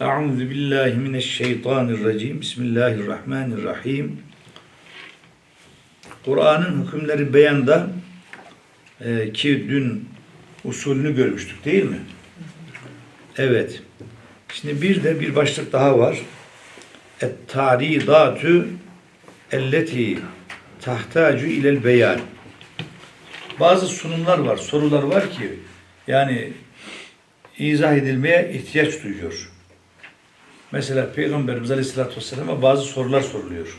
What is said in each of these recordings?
Euzu billahi mineşşeytanirracim. Bismillahirrahmanirrahim. Kur'an'ın hükümleri beyanda e, ki dün usulünü görmüştük değil mi? Evet. Şimdi bir de bir başlık daha var. Et-taridatü elleti tahtacu ilel beyan. Bazı sunumlar var, sorular var ki yani izah edilmeye ihtiyaç duyuyor. Mesela Peygamberimiz Aleyhisselatü Vesselam'a bazı sorular soruluyor.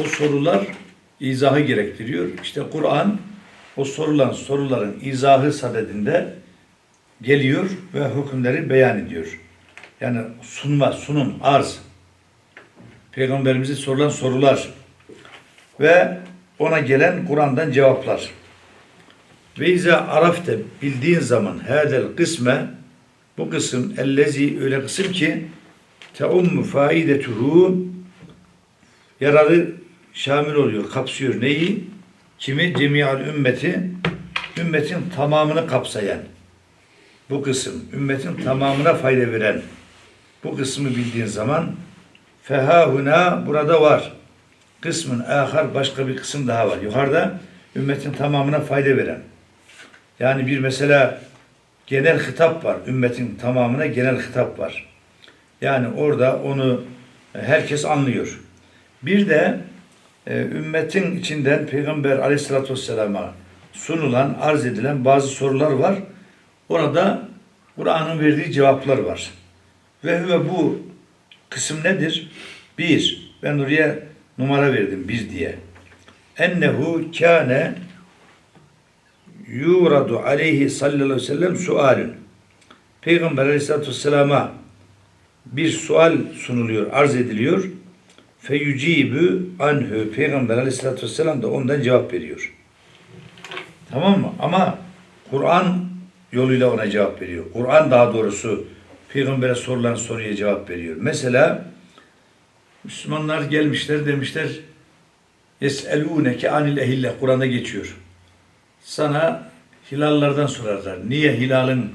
O sorular izahı gerektiriyor. İşte Kur'an o sorulan soruların izahı sadedinde geliyor ve hükümleri beyan ediyor. Yani sunma, sunum, arz. Peygamberimize sorulan sorular ve ona gelen Kur'an'dan cevaplar. Ve izâ arafte bildiğin zaman hâdel kısme bu kısım ellezi öyle kısım ki teummu faidetuhu yararı şamil oluyor, kapsıyor. Neyi? Kimi? Cemiyal ümmeti ümmetin tamamını kapsayan bu kısım, ümmetin tamamına fayda veren bu kısmı bildiğin zaman fehahuna burada var. Kısmın ahar başka bir kısım daha var. Yukarıda ümmetin tamamına fayda veren. Yani bir mesela genel hitap var. Ümmetin tamamına genel hitap var. Yani orada onu herkes anlıyor. Bir de e, ümmetin içinden Peygamber aleyhissalatü vesselama sunulan, arz edilen bazı sorular var. Orada Kur'an'ın verdiği cevaplar var. Ve ve bu kısım nedir? Bir, ben oraya numara verdim bir diye. Ennehu kâne yuradu aleyhi sallallahu aleyhi ve sellem sualün. Peygamber aleyhissalatü vesselama bir sual sunuluyor, arz ediliyor. Feyucibü anhü. Peygamber aleyhissalatü vesselam da ondan cevap veriyor. Tamam mı? Ama Kur'an yoluyla ona cevap veriyor. Kur'an daha doğrusu Peygamber'e sorulan soruya cevap veriyor. Mesela Müslümanlar gelmişler demişler Yes'elûneke anil ehille Kur'an'da geçiyor. Sana hilallardan sorarlar. Niye hilalın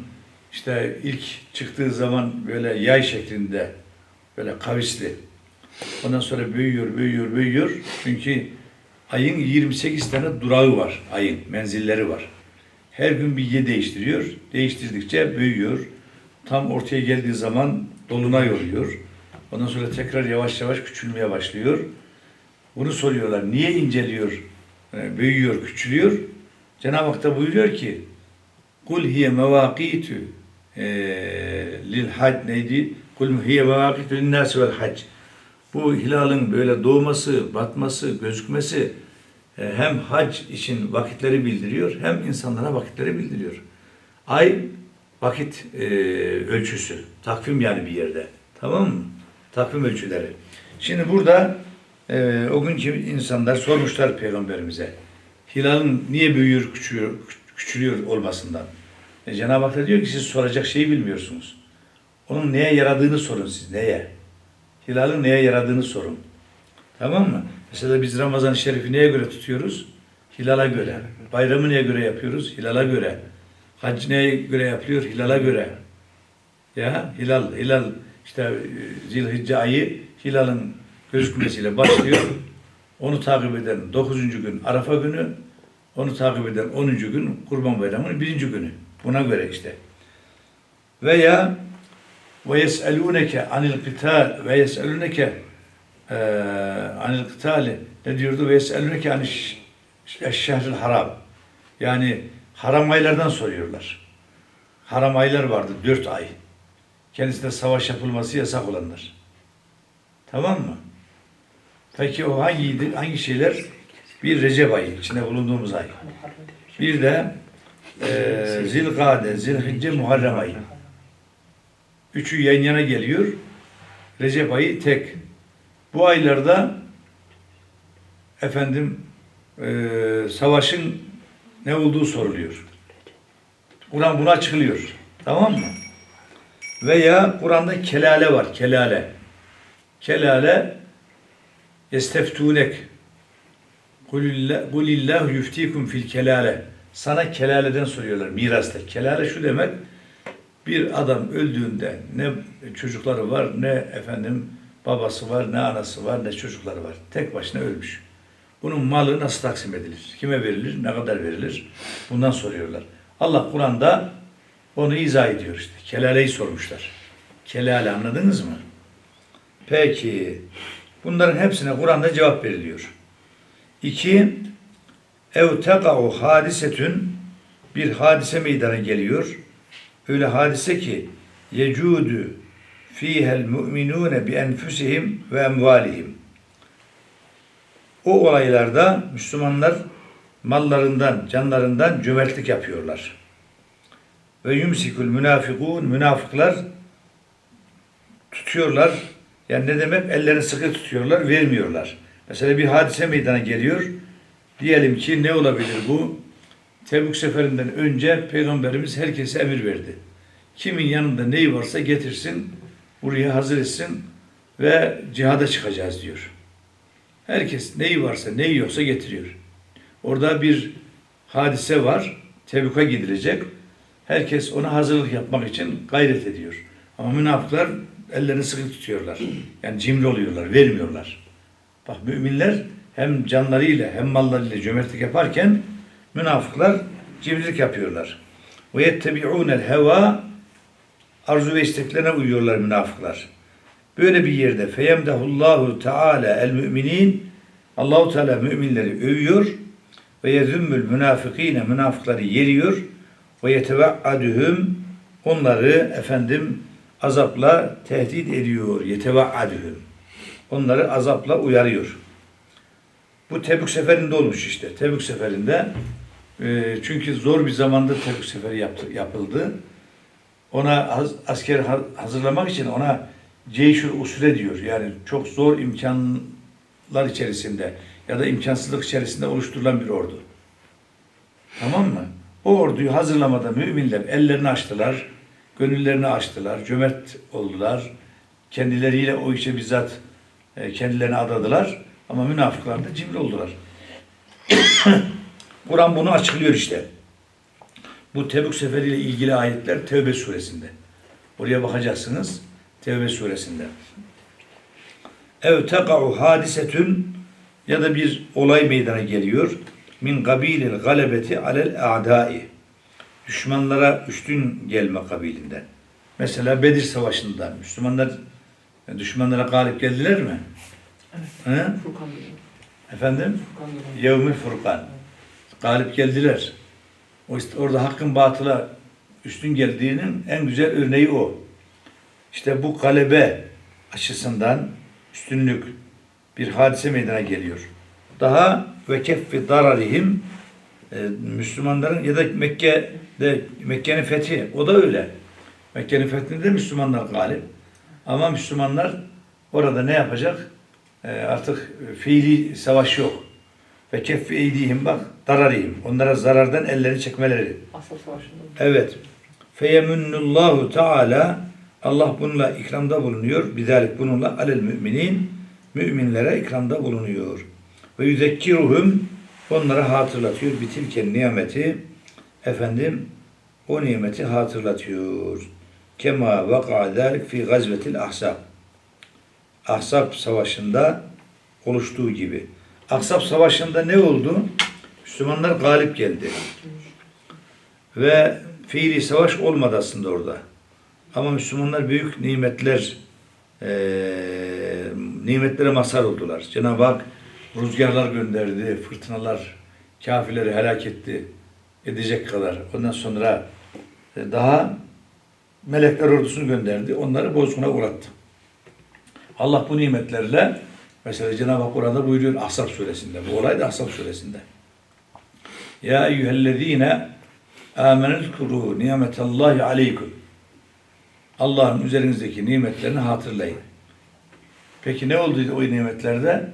işte ilk çıktığı zaman böyle yay şeklinde böyle kavisli. Ondan sonra büyüyor, büyüyor, büyüyor. Çünkü ayın 28 tane durağı var. Ayın menzilleri var. Her gün bir ye değiştiriyor. Değiştirdikçe büyüyor. Tam ortaya geldiği zaman dolunay oluyor. Ondan sonra tekrar yavaş yavaş küçülmeye başlıyor. Bunu soruyorlar. Niye inceliyor? Yani büyüyor, küçülüyor. Cenab-ı Hak da buyuruyor ki Kul hiye mevâkîtü lil hac neydi? Kul hiye mevâkîtü lin nâsi vel hac. Bu hilalın böyle doğması, batması, gözükmesi e, hem hac için vakitleri bildiriyor hem insanlara vakitleri bildiriyor. Ay vakit e, ölçüsü, takvim yani bir yerde. Tamam mı? Takvim ölçüleri. Şimdi burada e, o günkü insanlar sormuşlar peygamberimize. Hilalın niye büyüyor, küçülüyor, küçülüyor olmasından. E, Cenab-ı Hak da diyor ki siz soracak şeyi bilmiyorsunuz. Onun neye yaradığını sorun siz, neye? Hilalın neye yaradığını sorun. Tamam mı? Mesela biz Ramazan-ı Şerif'i neye göre tutuyoruz? Hilala göre. Bayramı neye göre yapıyoruz? Hilala göre. Hac neye göre yapılıyor? Hilala göre. Ya hilal, hilal işte e, Zilhicce ayı hilalın gözükmesiyle başlıyor. Onu takip eden 9. gün Arafa günü, onu takip eden 10. gün Kurban Bayramı'nın birinci günü. Buna göre işte. Veya ve yes'elûneke anil kıtal ve yes'elûneke eee, anil kıtali ne diyordu? Ve yes'elûneke anil şehril haram. Yani haram aylardan soruyorlar. Haram aylar vardı, dört ay. Kendisine savaş yapılması yasak olanlar. Tamam mı? Peki o hangiydi? Hangi şeyler? Bir Recep ayı, içinde bulunduğumuz ay. Bir de eee Zilgade, Zilhicce, Muharrem ayı. Üçü yan yana geliyor. Recep ayı tek. Bu aylarda efendim eee, savaşın ne olduğu soruluyor. Kur'an buna açıklıyor. Tamam mı? Veya Kur'an'da kelale var. Kelale. Kelale Esteftunek Kulillahu yuftikum fil kelale. Sana kelaleden soruyorlar mirasta. Kelale şu demek Bir adam öldüğünde ne çocukları var, ne efendim babası var, ne anası var, ne çocukları var. Tek başına ölmüş. Bunun malı nasıl taksim edilir? Kime verilir? Ne kadar verilir? Bundan soruyorlar. Allah Kur'an'da onu izah ediyor işte. Kelaleyi sormuşlar. Kelale anladınız mı? Peki. Bunların hepsine Kur'an'da cevap veriliyor. İki, ev teka'u hadisetün bir hadise meydana geliyor. Öyle hadise ki yecudu fihel mu'minune bi enfusihim ve emvalihim. O olaylarda Müslümanlar mallarından, canlarından cömertlik yapıyorlar. Ve yumsikul münafikun münafıklar tutuyorlar. Yani ne demek? Ellerini sıkı tutuyorlar, vermiyorlar. Mesela bir hadise meydana geliyor. Diyelim ki ne olabilir bu? Tebük seferinden önce Peygamberimiz herkese emir verdi. Kimin yanında neyi varsa getirsin, buraya hazır etsin ve cihada çıkacağız diyor. Herkes neyi varsa neyi yoksa getiriyor. Orada bir hadise var. Tebük'e gidilecek. Herkes ona hazırlık yapmak için gayret ediyor. Ama münafıklar ellerini sıkı tutuyorlar. Yani cimri oluyorlar, vermiyorlar. Bak müminler hem canlarıyla hem mallarıyla cömertlik yaparken münafıklar cimrilik yapıyorlar. Ve yettebi'ûnel heva arzu ve isteklerine uyuyorlar münafıklar. Böyle bir yerde feyemdehullahu teala el müminin Allahu Teala müminleri övüyor ve yezümmül münafikine münafıkları yeriyor ve yetevaadühüm onları efendim azapla tehdit ediyor. Yetevaadühüm. Onları azapla uyarıyor. Bu Tebük seferinde olmuş işte. Tebük seferinde e, çünkü zor bir zamanda Tebük seferi yaptı, yapıldı. Ona haz- asker ha- hazırlamak için ona ceyşül usule diyor. Yani çok zor imkanlar içerisinde ya da imkansızlık içerisinde oluşturulan bir ordu. Tamam mı? O orduyu hazırlamada müminler ellerini açtılar, gönüllerini açtılar, cömert oldular. Kendileriyle o işe bizzat e, kendilerini adadılar. Ama münafıklar da cimri oldular. Kur'an bunu açıklıyor işte. Bu Tebük seferiyle ilgili ayetler Tevbe suresinde. Oraya bakacaksınız. Tevbe suresinde. Ev teka'u hadisetün ya da bir olay meydana geliyor. Min kabilil galebeti alel a'dai. Düşmanlara üstün gelme kabilinden. Mesela Bedir Savaşı'nda Müslümanlar düşmanlara galip geldiler mi? Hı? Furkan. Efendim? Furkan. Yevmül Furkan. Galip geldiler. O işte orada hakkın batıla üstün geldiğinin en güzel örneği o. İşte bu galebe açısından üstünlük bir hadise meydana geliyor. Daha ve keffi dararihim e, Müslümanların ya da Mekke'de Mekke'nin fethi o da öyle. Mekke'nin fethinde Müslümanlar galip. Ama Müslümanlar orada ne yapacak? E, artık fiili savaş yok. Ve keffi eydihim bak dararihim. Onlara zarardan ellerini çekmeleri. Asıl savaşında. Evet. Feyemunnullahu Teala Allah bununla ikramda bulunuyor. Bizalik bununla alel müminin müminlere ikramda bulunuyor. Ve yüzekkiruhum onlara hatırlatıyor. Bitilken nimeti efendim o nimeti hatırlatıyor. Kema vaka zalik fi gazvetil ahzab. Ahzab savaşında oluştuğu gibi. Ahzab savaşında ne oldu? Müslümanlar galip geldi. Ve fiili savaş olmadı aslında orada. Ama Müslümanlar büyük nimetler eee nimetlere mazhar oldular. Cenab-ı Hak rüzgarlar gönderdi, fırtınalar kafirleri helak etti edecek kadar. Ondan sonra e, daha melekler ordusunu gönderdi. Onları bozguna uğrattı. Allah bu nimetlerle mesela Cenab-ı Hak orada buyuruyor Ahzab suresinde. Bu olay da Ahzab suresinde. Ya eyyühellezine amenezkuru nimetallahi aleyküm. Allah'ın üzerinizdeki nimetlerini hatırlayın. Peki ne oldu o nimetlerde?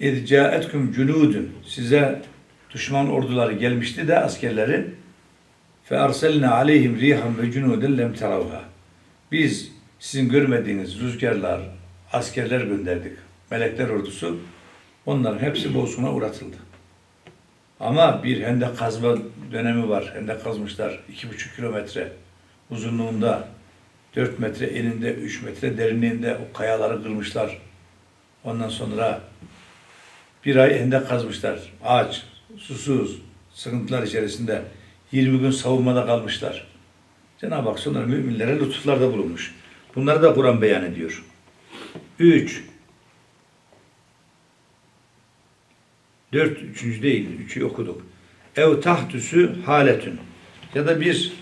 اِذْ جَاءَتْكُمْ جُنُودٌ Size düşman orduları gelmişti de askerleri فَاَرْسَلْنَا عَلَيْهِمْ رِيحًا وَجُنُودًا لَمْ تَرَوْهَا Biz sizin görmediğiniz rüzgarlar, askerler gönderdik. Melekler ordusu. Onların hepsi bozguna uğratıldı. Ama bir hendek kazma dönemi var. Hendek kazmışlar. iki buçuk kilometre. uzunluğunda 4 metre eninde 3 metre derinliğinde o kayaları kırmışlar. Ondan sonra bir ay hendek kazmışlar. Ağaç, susuz, sıkıntılar içerisinde 20 gün savunmada kalmışlar. Cenab-ı Hak sonra müminlere lütuflarda bulunmuş. Bunları da Kur'an beyan ediyor. 3 4 üçüncü değil, üçü okuduk. Ev tahtüsü haletün ya da bir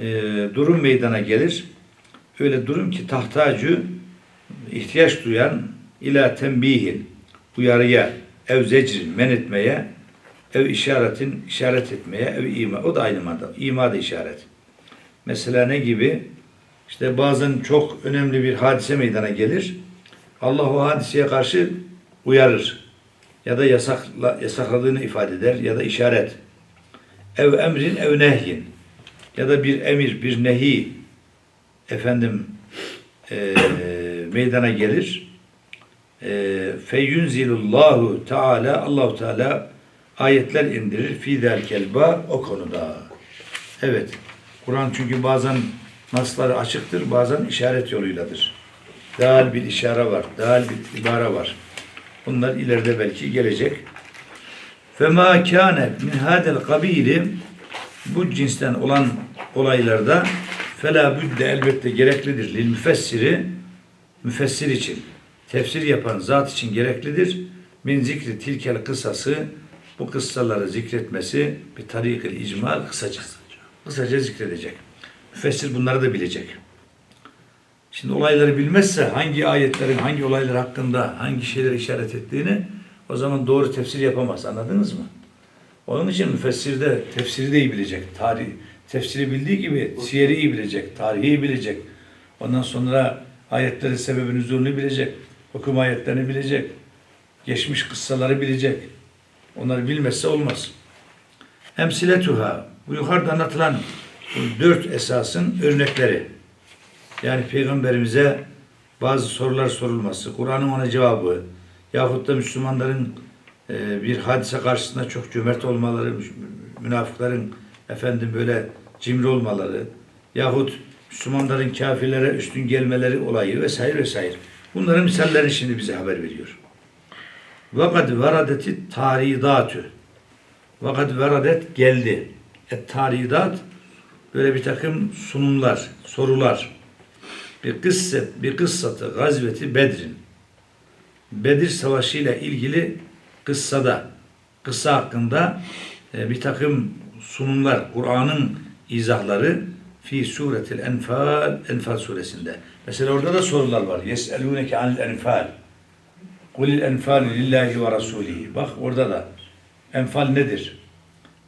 e, durum meydana gelir. Öyle durum ki tahtacı ihtiyaç duyan ila tembihin uyarıya, ev zecrin men etmeye, ev işaretin işaret etmeye, ev ima. O da aynı manada. İma da işaret. Mesela ne gibi? İşte bazen çok önemli bir hadise meydana gelir. Allah o hadiseye karşı uyarır. Ya da yasakla, yasakladığını ifade eder ya da işaret. Ev emrin ev nehyin. Ya da bir emir, bir nehi efendim eee, meydana gelir. Eee feyunzilullahu Teala Allahu Teala ayetler indirir fi zelkel bab o konuda. Evet. Kur'an çünkü bazen nasları açıktır, bazen işaret yoluyladır. Dal bir işare var, dal bir ibara var. Bunlar ileride belki gelecek. Fema kâne min hâdel kabili bu cinsten olan olaylarda fela büdde elbette gereklidir lil müfessiri müfessir için tefsir yapan zat için gereklidir. Min zikri tilkel kısası bu kıssaları zikretmesi bir tarikil icmal kısaca kısaca zikredecek. Müfessir bunları da bilecek. Şimdi olayları bilmezse hangi ayetlerin hangi olaylar hakkında hangi şeyler işaret ettiğini o zaman doğru tefsir yapamaz. Anladınız mı? Onun için müfessir de tefsiri de iyi bilecek. Tarih, tefsiri bildiği gibi siyeri iyi bilecek, tarihi iyi bilecek. Ondan sonra ayetlerin sebebini nüzulünü bilecek. Hüküm ayetlerini bilecek. Geçmiş kıssaları bilecek. Onları bilmezse olmaz. Emsiletuha. Bu yukarıda anlatılan dört esasın örnekleri. Yani Peygamberimize bazı sorular sorulması, Kur'an'ın ona cevabı yahut da Müslümanların e, bir hadise karşısında çok cömert olmaları, münafıkların efendim böyle cimri olmaları yahut Müslümanların kafirlere üstün gelmeleri olayı vesaire vesaire. Bunların misallerini şimdi bize haber veriyor. Vakat varadeti taridatü. Vakat varadet geldi. Et taridat böyle bir takım sunumlar, sorular. Bir kısset, bir kıssatı gazveti Bedrin. Bedir Savaşı ile ilgili kıssada, kıssa hakkında e, bir takım sunumlar, Kur'an'ın izahları fi suretil Enfal, Enfal suresinde. Mesela orada da sorular var. Yes'elûneke anil enfal. Kulil enfal lillahi ve rasulihi. Bak orada da enfal nedir?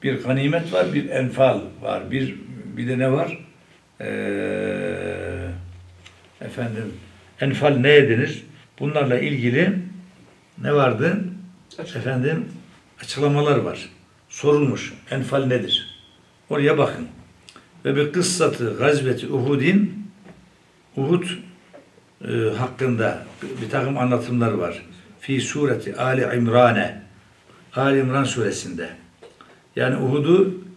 Bir ganimet var, bir enfal var. Bir bir de ne var? Ee, efendim enfal neye denir? Bunlarla ilgili ne vardı? Efendim açıklamalar var. Sorulmuş. Enfal nedir? Oraya bakın. Ve bir kıssatı gazveti Uhud'in Uhud e, hakkında bir takım anlatımlar var. Fi sureti Ali İmran'e Ali İmran suresinde. Yani Uhud'u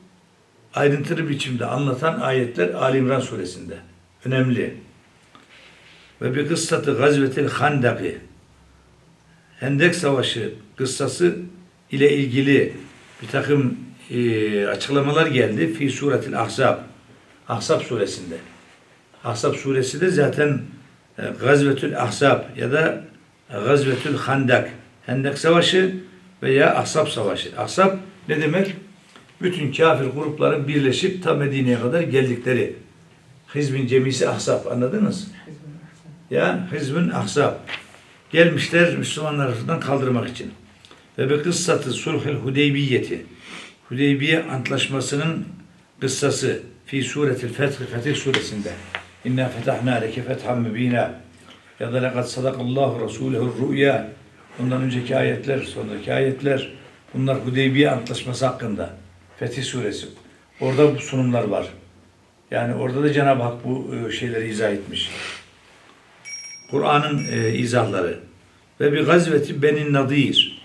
ayrıntılı biçimde anlatan ayetler Ali İmran suresinde. Önemli. Ve bir kıssatı gazvetil handaki Hendek Savaşı kıssası ile ilgili bir takım e, açıklamalar geldi. Fi suretil Ahzab. Ahzab suresinde. Ahzab suresi de zaten e, Gazvetül Ahzab ya da Gazvetül Handak. Hendek Savaşı veya Ahzab Savaşı. Ahzab ne demek? Bütün kafir grupların birleşip ta Medine'ye kadar geldikleri. Hizbin cemisi Ahzab anladınız? Ya Hizbün Ahzab. Gelmişler Müslümanlar arasından kaldırmak için. Ve bir kıssatı sulhül Hudeybiyeti. Hudeybiye antlaşmasının kıssası fi suretil Fetih, Fetih suresinde. İnna fetahna leke fethan mübina. Ya da lekad sadakallahu rasulehu rüya. Bundan önceki ayetler, sonraki ayetler. Bunlar Hudeybiye antlaşması hakkında. Fetih suresi. Orada bu sunumlar var. Yani orada da Cenab-ı Hak bu e, şeyleri izah etmiş. Kur'an'ın e, izahları ve bir gazveti Beni Nadir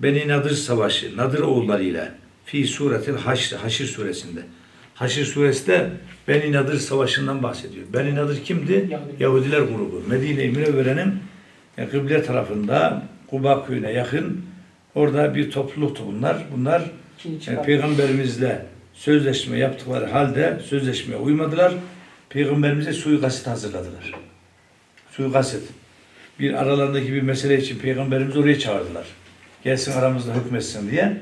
Beni Nadir Savaşı Nadir oğullarıyla fi suretil Haşr, Haşr suresinde Haşr suresi de Beni Nadir Savaşı'ndan bahsediyor. Beni Nadir kimdi? Yahudiler. Yahudiler grubu. Medine-i Münevvere'nin e, kıble tarafında Kuba köyüne yakın orada bir topluluktu bunlar. Bunlar Peygamberimizle sözleşme yaptıkları halde sözleşmeye uymadılar. Peygamberimize suikast hazırladılar. Suikast. Bir aralarındaki bir mesele için peygamberimizi oraya çağırdılar. Gelsin aramızda hükmetsin diye.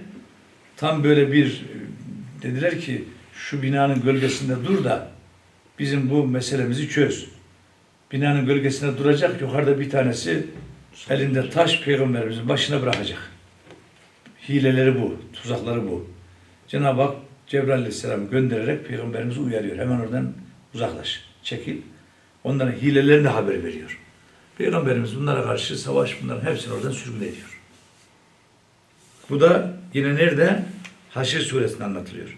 Tam böyle bir dediler ki şu binanın gölgesinde dur da bizim bu meselemizi çöz. Binanın gölgesinde duracak. Yukarıda bir tanesi elinde taş peygamberimizin başına bırakacak. Hileleri bu, tuzakları bu. Cenab-ı Hak Cebrail Aleyhisselam göndererek peygamberimizi uyarıyor. Hemen oradan uzaklaş, çekil. Onların hilelerini de haber veriyor. Peygamberimiz bunlara karşı savaş bunların hepsini oradan sürgün ediyor. Bu da yine nerede? Haşr suresinde anlatılıyor.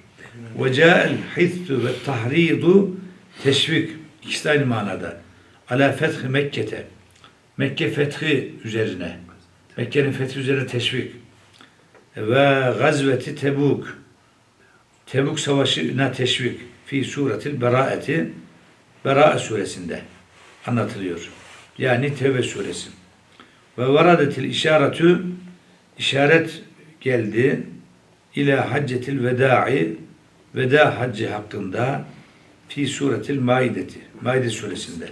Ve ca'el hittu ve tahridu teşvik. İkisi de aynı manada. Ala fethi Mekke'te. Mekke fethi üzerine. Mekke'nin fethi üzerine teşvik. Ve gazveti Tebuk. Tebuk savaşına teşvik. Fi suretil beraeti. Bera'a suresinde anlatılıyor. Yani Tevbe suresi. Ve varadetil işaretü işaret geldi ila haccetil veda'i veda haccı hakkında fi suretil maideti Maide suresinde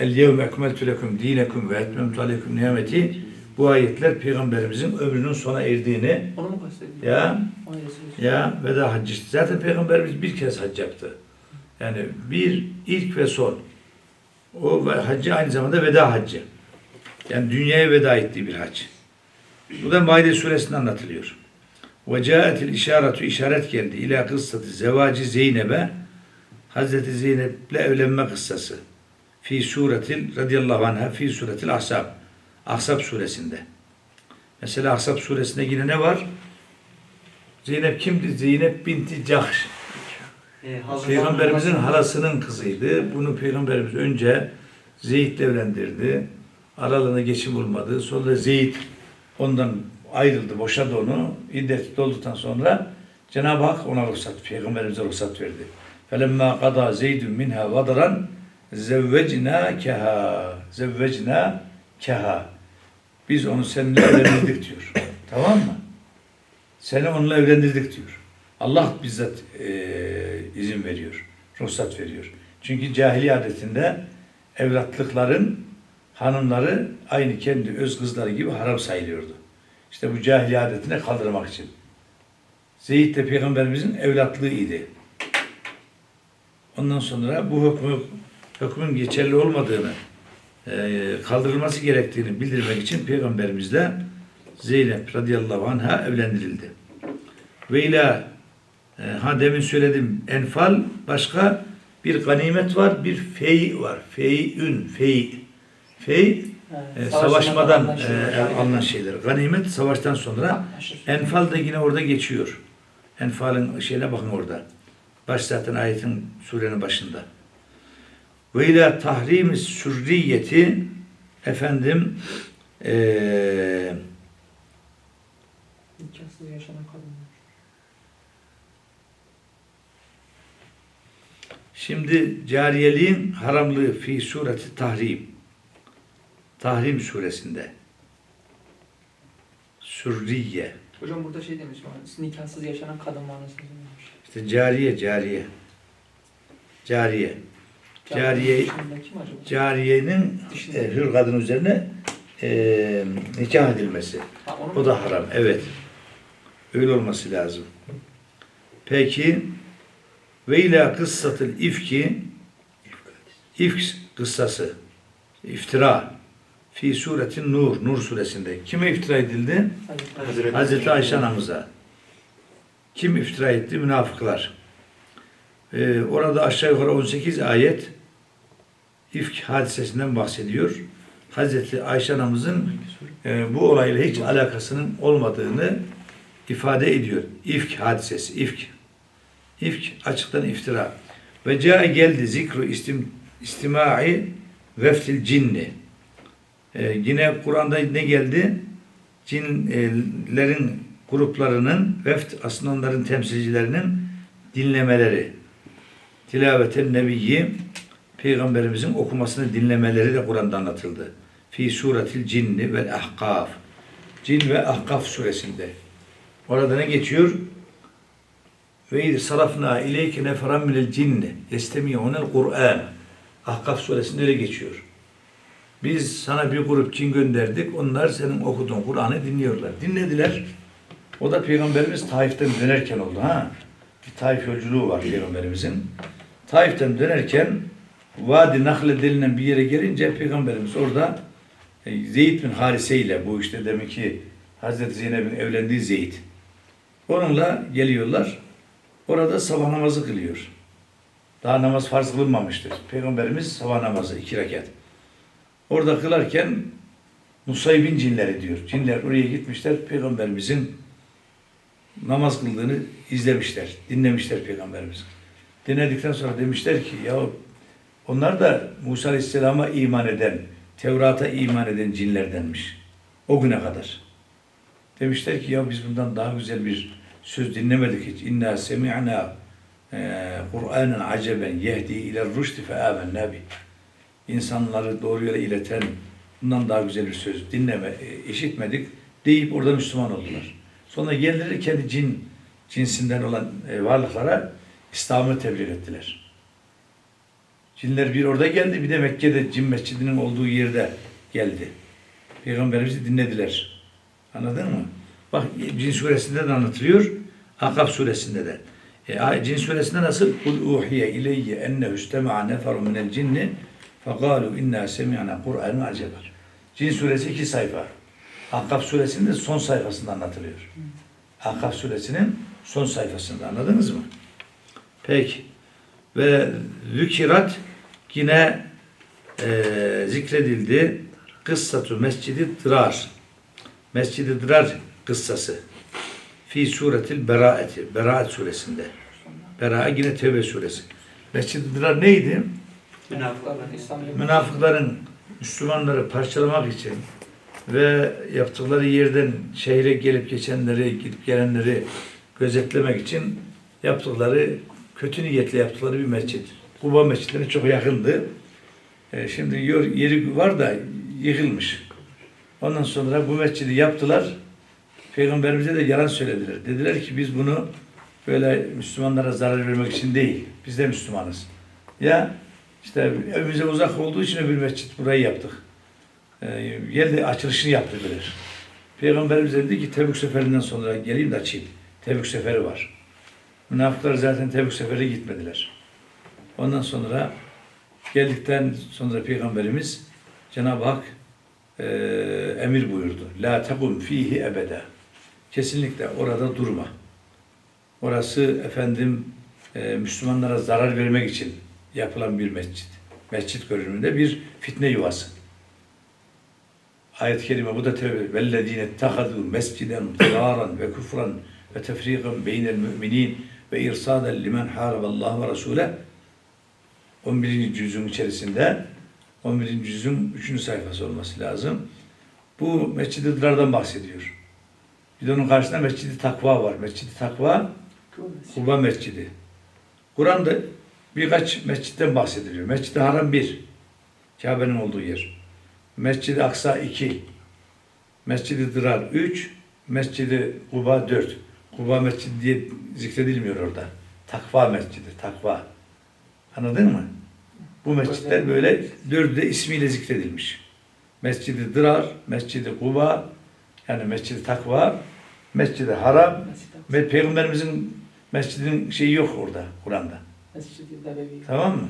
el yevme ekmeltu lekum dinekum ve etmemtu aleyküm nimeti bu ayetler peygamberimizin ömrünün sona erdiğini Onu mu kastediyor? ya Aynen söylüyorsun. ya veda haccı. Zaten peygamberimiz bir kez hac yaptı. Yani bir ilk ve son. O ve- haccı aynı zamanda veda haccı. Yani dünyaya veda ettiği bir hac. Bu da Maide suresinde anlatılıyor. Ve caetil işaretu işaret geldi. İla kıssatı zevacı Zeynep'e Hazreti Zeynep'le evlenme kıssası. Fi suretil radıyallahu anha fi suretil ahzab. Ahzab suresinde. Mesela Ahzab suresinde yine ne var? Zeynep kimdi? Zeynep binti Cahş. Ee, hazır Peygamberimizin zaman- halasının kızıydı. Bunu Peygamberimiz önce Zeyd'le evlendirdi. Aralarında geçim olmadı. Sonra Zeyd ondan ayrıldı, boşadı onu. İddeti dolduktan sonra Cenab-ı Hak ona ruhsat, Peygamberimize ruhsat verdi. فَلَمَّا قَضَى زَيْدٌ مِنْهَا وَضَرًا زَوَّجْنَا زَوَّجْنَا keha. biz onu seninle evlendirdik diyor. Tamam mı? Seni onunla evlendirdik diyor. Allah bizzat eee, izin veriyor, ruhsat veriyor. Çünkü cahiliye adetinde evlatlıkların hanımları aynı kendi öz kızları gibi haram sayılıyordu. İşte bu cahiliye adetine kaldırmak için. Zeyd de peygamberimizin evlatlığıydı. Ondan sonra bu hükmü, hükmün geçerli olmadığını, kaldırılması gerektiğini bildirmek için peygamberimizle Zeynep radıyallahu anha evlendirildi. Ve ila e, ha demin söyledim enfal başka bir ganimet var, bir fey var. Feyün, fey. Fey e, savaşmadan alınan şeyler. e, alınan şeyler. Ganimet savaştan sonra. Enfal da yine orada geçiyor. Enfal'ın şeyine bakın orada. Baş zaten ayetin surenin başında. Ve ila tahrimi sürriyeti efendim yaşanan kadınlar. Şimdi cariyeliğin haramlığı fi sureti tahrim. Tahrim suresinde. Sürriye. Hocam burada şey demiş nikahsız yaşanan kadın manasını söylemiş. İşte cariye, cariye. Cariye. Cariye-? Cariyenin e, hür kadın üzerine e, nikah edilmesi. Ha, O da haram. Evet. Öyle olması lazım. Peki ve ila kıssatıl ifki ifk kıssası iftira fi suretin Nur Nur suresinde kime iftira edildi? Hazreti, Hazreti Ayşe anamıza. Kim iftira etti? Münafıklar. Ee, orada aşağı yukarı 18 ayet ifk hadisesinden bahsediyor. Hazreti Ayşe anamızın e, bu olayla hiç alakasının olmadığını ifade ediyor. İfk hadisesi, ifk. İfk açıktan iftira. Ve cae geldi zikru istim, istimai veftil cinni. Ee, yine Kur'an'da ne geldi? Cinlerin gruplarının, veft aslında onların temsilcilerinin dinlemeleri. tilaveten nebiyyi Peygamberimizin okumasını dinlemeleri de Kur'an'da anlatıldı. Fi suretil cinni vel ahkaf. Cin ve Ahkaf suresinde. Orada ne geçiyor? Ve iz sarafna ileyke neferan minel cinni yestemi'unel Kur'an. Ahkaf suresinde öyle geçiyor. Biz sana bir grup cin gönderdik. Onlar senin okuduğun Kur'an'ı dinliyorlar. Dinlediler. O da Peygamberimiz Taif'ten dönerken oldu. ha. Bir Taif yolculuğu var Peygamberimizin. Taif'ten dönerken Vadi Nahle denilen bir yere gelince Peygamberimiz orada e, Zeyd bin Harise ile bu işte demek ki Hazreti Zeynep'in evlendiği Zeyd. Onunla geliyorlar. Orada sabah namazı kılıyor. Daha namaz farz kılınmamıştır. Peygamberimiz sabah namazı iki rekat. Orada kılarken Musaybin cinleri diyor. Cinler oraya gitmişler. Peygamberimizin namaz kıldığını izlemişler. Dinlemişler Peygamberimiz. Dinledikten sonra demişler ki ya onlar da Musa Aleyhisselam'a iman eden, Tevrat'a iman eden cinlerdenmiş. O güne kadar. Demişler ki ya biz bundan daha güzel bir söz dinlemedik hiç. İnna semi'na e, Kur'anen aceben yehdi ile rüştü fe amennâ bih. İnsanları doğru yola ileten bundan daha güzel bir söz dinleme, e, işitmedik deyip orada Müslüman oldular. Sonra geldiler kendi cin cinsinden olan e, varlıklara İslam'ı tebliğ ettiler. Cinler bir orada geldi, bir de Mekke'de cin mescidinin olduğu yerde geldi. Peygamberimizi dinlediler. Anladın mı? Bak Cin suresinde de anlatılıyor. Akaf suresinde de. E, Cin suresinde nasıl? Kul uhiye ileyye ennehu istema'a neferu minel cinni fekalu inna semi'na Kur'an'ın acaba. Cin suresi iki sayfa. Akaf suresinin son sayfasında anlatılıyor. Akaf suresinin son sayfasında anladınız mı? Peki. Ve zükirat yine e, zikredildi. Kıssatu mescidi dırar. Mescid-i Dırar kıssası. Fi suretil Beraati. Beraat suresinde. Beraat yine Tevbe suresi. Mescid-i Dırar neydi? Münafıklarla İslam'ı Münafıkların Müslümanları parçalamak için ve yaptıkları yerden şehre gelip geçenleri, gidip gelenleri gözetlemek için yaptıkları, kötü niyetle yaptıkları bir mescid. Kuba mescidine çok yakındı. E, şimdi yeri var da yıkılmış. Ondan sonra bu mescidi yaptılar. Peygamberimize de yalan söylediler. Dediler ki biz bunu böyle Müslümanlara zarar vermek için değil. Biz de Müslümanız. Ya işte evimize uzak olduğu için öbür mescit burayı yaptık. Ee, geldi açılışını yaptı dediler. Peygamberimiz dedi ki Tebük seferinden sonra geleyim de açayım. Tebük seferi var. Münafıklar zaten Tebük seferi gitmediler. Ondan sonra geldikten sonra Peygamberimiz Cenab-ı Hak e, emir buyurdu. La tekum fihi ebeda. Kesinlikle orada durma. Orası efendim e, Müslümanlara zarar vermek için yapılan bir mescit. Mescit görünümünde bir fitne yuvası. Ayet-i kerime bu da tevbe. Vellezine tehadu mesciden diraran ve kufran ve tefriqan beynel müminin ve irsaden limen haraballahu ve rasule 11. cüzün içerisinde 11. cüzün 3. sayfası olması lazım. Bu Mescid-i Dırar'dan bahsediyor. Bir de onun karşısında Mescid-i Takva var. Mescid-i Takva Kuba Mescidi. Kur'an'da birkaç mescitten bahsediliyor. Mescid-i Haram 1. Kabe'nin olduğu yer. Mescid-i Aksa 2. Mescid-i Dırar 3. Mescid-i Kuba 4. Kuba Mescidi diye zikredilmiyor orada. Takva Mescidi, takva. Anladın mı? Bu mescitler böyle dördü de ismiyle zikredilmiş. Mescid-i Dırar, Mescid-i Kuba, yani Mescid-i Takva, Mescid-i Haram ve Peygamberimizin mescidinin şeyi yok orada Kur'an'da. Tamam mı?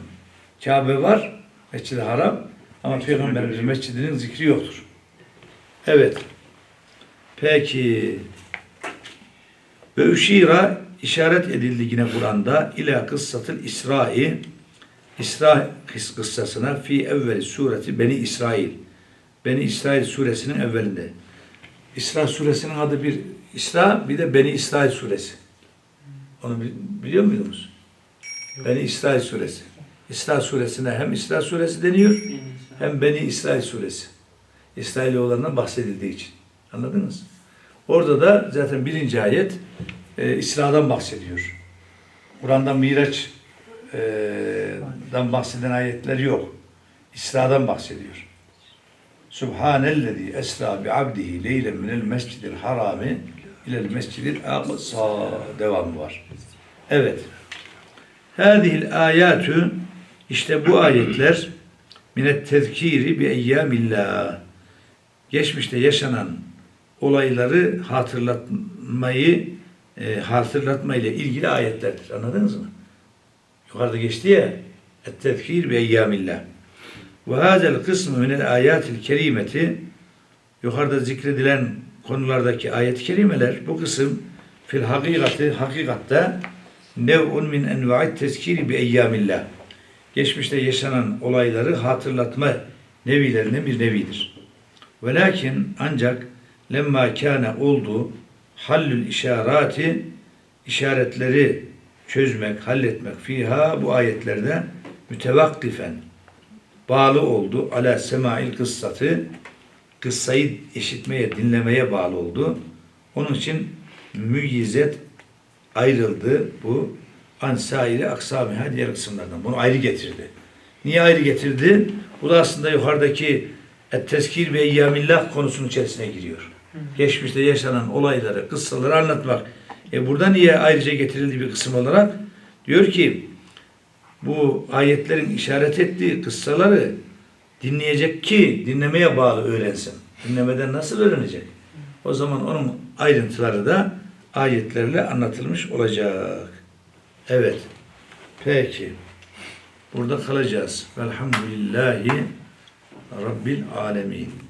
Kabe var, Mescid-i Haram ama Peygamberimizin mescidinin zikri yoktur. Evet. Peki. Ve üşira işaret edildi yine Kur'an'da ila kıssatıl İsra'i İsra kıs- kıssasına fi evveli sureti Beni İsrail. Beni İsrail suresinin evvelinde. İsra suresinin adı bir İsra bir de Beni İsrail suresi. Onu bi- biliyor muydunuz? Beni İsrail suresi. İsra suresine hem İsra suresi deniyor hem Beni İsrail suresi. İsrailoğullarından bahsedildiği için. Anladınız? Orada da zaten birinci ayet e, İsra'dan bahsediyor. Kur'an'da Miraç dan bahseden ayetler yok. İsra'dan bahsediyor. Subhanellezi esra bi abdihi leylen minel mescidil harami ilel mescidil aqsa devamı var. Evet. Hâzihil âyâtü işte bu ayetler minet tezkiri bi eyyâmillah geçmişte yaşanan olayları hatırlatmayı e, hatırlatma ile ilgili ayetlerdir. Anladınız mı? Yukarıda geçti ya et-tezkir bi eyyâmillah. Ve hâzel kısmı minel âyâtil kerimeti yukarıda zikredilen konulardaki ayet-i kerimeler bu kısım fil hakikati hakikatte nev'un min enva'it tezkiri bi eyyâmillah. Geçmişte yaşanan olayları hatırlatma nevilerine bir nevidir. Velakin ancak lemma kâne oldu hallül işarati işaretleri çözmek, halletmek fiha bu ayetlerde mütevakkifen bağlı oldu. Ala semail kıssatı kıssayı işitmeye, dinlemeye bağlı oldu. Onun için müyyizet ayrıldı bu ansairi aksamiha diğer kısımlardan. Bunu ayrı getirdi. Niye ayrı getirdi? Bu da aslında yukarıdaki et-teskir ve eyyamillah konusunun içerisine giriyor. Geçmişte yaşanan olayları, kıssaları anlatmak. E burada niye ayrıca getirildi bir kısım olarak? Diyor ki bu ayetlerin işaret ettiği kıssaları dinleyecek ki dinlemeye bağlı öğrensin. Dinlemeden nasıl öğrenecek? O zaman onun ayrıntıları da ayetlerle anlatılmış olacak. Evet. Peki. Burada kalacağız. Velhamdülillahi Rabbil alemin.